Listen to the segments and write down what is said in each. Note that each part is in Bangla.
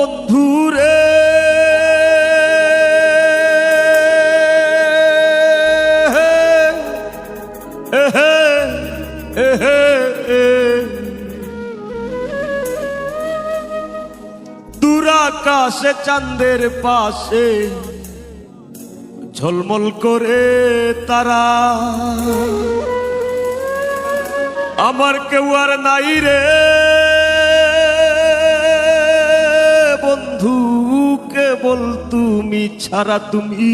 ওহো বন্ধু রে। দুরাকাশে চাঁদের পাশে ঝলমল করে তারা। আমার কেউ আর নাই রে। কেবল তুমি ছাড়া তুমি।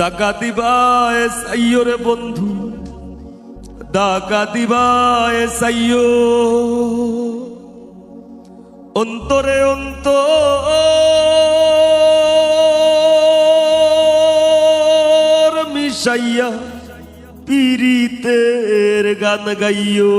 দাগা দিবায় সাইয়ো রে বন্ধু, দাগা দিবায় সাইয়ো অন্তরে অন্তর মিশাইয়া পিরিতের গান গাইও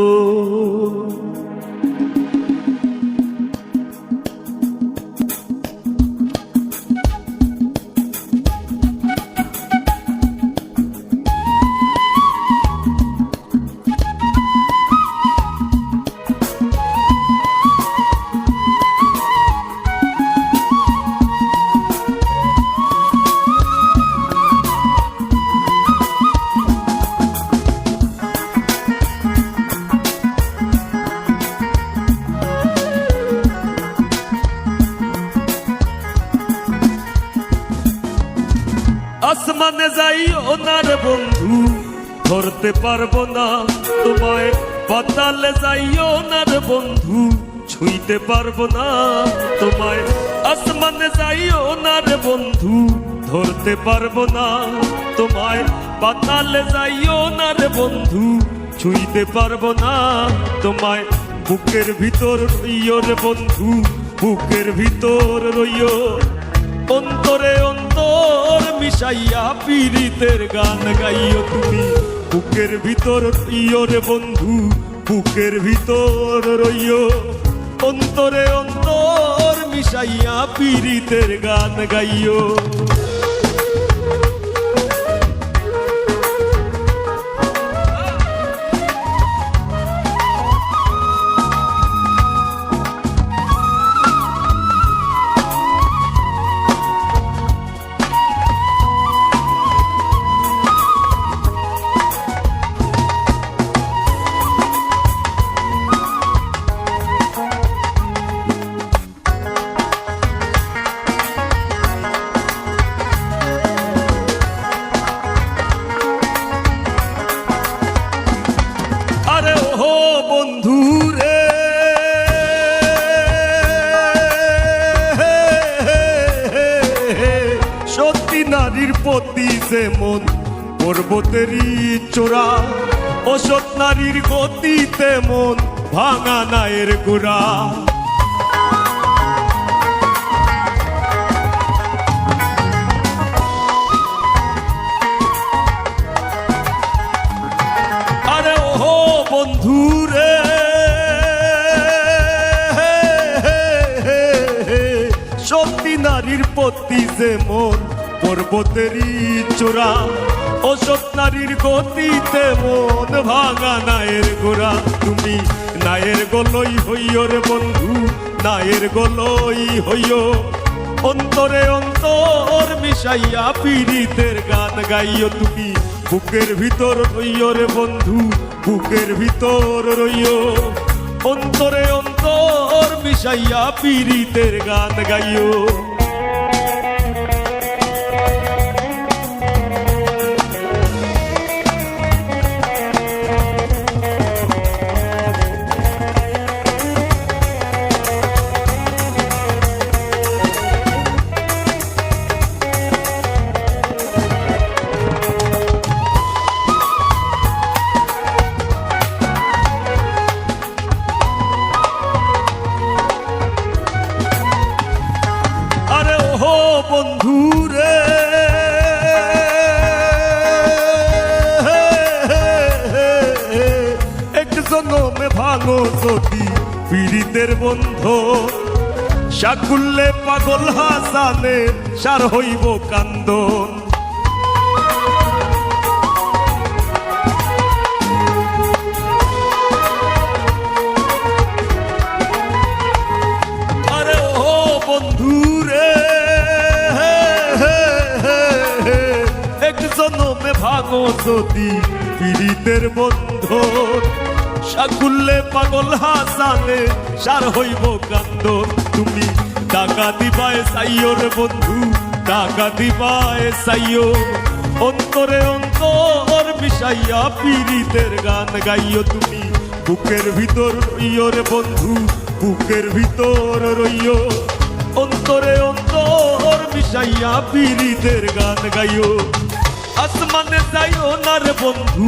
আসমানে যাই ওনার বন্ধু, ধরতে পারব না তোমায়। পাতালে যাই ওনার বন্ধু, ছুঁইতে পারব না তোমায়। আসমানে যাই ওনার বন্ধু, ধরতে পারব না তোমায়। পাতালে যাই ওনার বন্ধু, ছুঁইতে পারব না তোমায়। বুকের ভিতর রইও রে বন্ধু, বুকের ভিতর রইও। অন্তরে মিশাইয়া পীড়িতের গান গাইও তুমি। বুকের ভিতর প্রিয় রে বন্ধু, বুকের ভিতর রইও। অন্তরে অন্তর মিশাইয়া পীড়িতের গান গাইও। বন্ধু রে সত্যি নারীর প্রতি সে মন পর্বতেরই চোরা। অসৎ নারীর গতিতে মন ভাঙা নায়ের গোড়া। বন্ধু রে সত্যি নারীর প্রতি যেমন পর্বতেরই চোরা অসৎ নারীর গতিতে মন ভাঙা নায়ের গোড়া। তুমি নায়ের গলই হইও রে বন্ধু, নায়ের গলই হইও অন্তরে অন্তর মিশাইয়া পীড়িতের গান গাইও তুমি। বুকের ভিতর রইয় রে বন্ধু বুকের ভিতর রইয় অন্তরে অন্তর মিশাইয়া পীড়িতের গান গাইও। ভাঙো যদি পীড়িতের বন্ধ। সাকুল্লে পাগল হাসানে সার হইব কান্দ ভাগ যদি পীড়িতের বন্ধন সাকুল্লে পাগল হাসানে, সার হইব কান্দন তুমি টাকা দিবায় সাইয়র বন্ধু, টাকা দিবায় সাইয়ো অন্তরে অন্তর মিশাইয়া পীড়িতের গান গাইও তুমি। বুকের ভিতর রইও রে বন্ধু, বুকের ভিতর রইও। অন্তরে অন্তর মিশাইয়া পীড়িতের গান গাইও। আসমানে যাইও না রে বন্ধু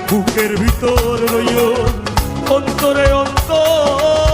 বুকের ভিতর রইও অন্তরে অন্তর।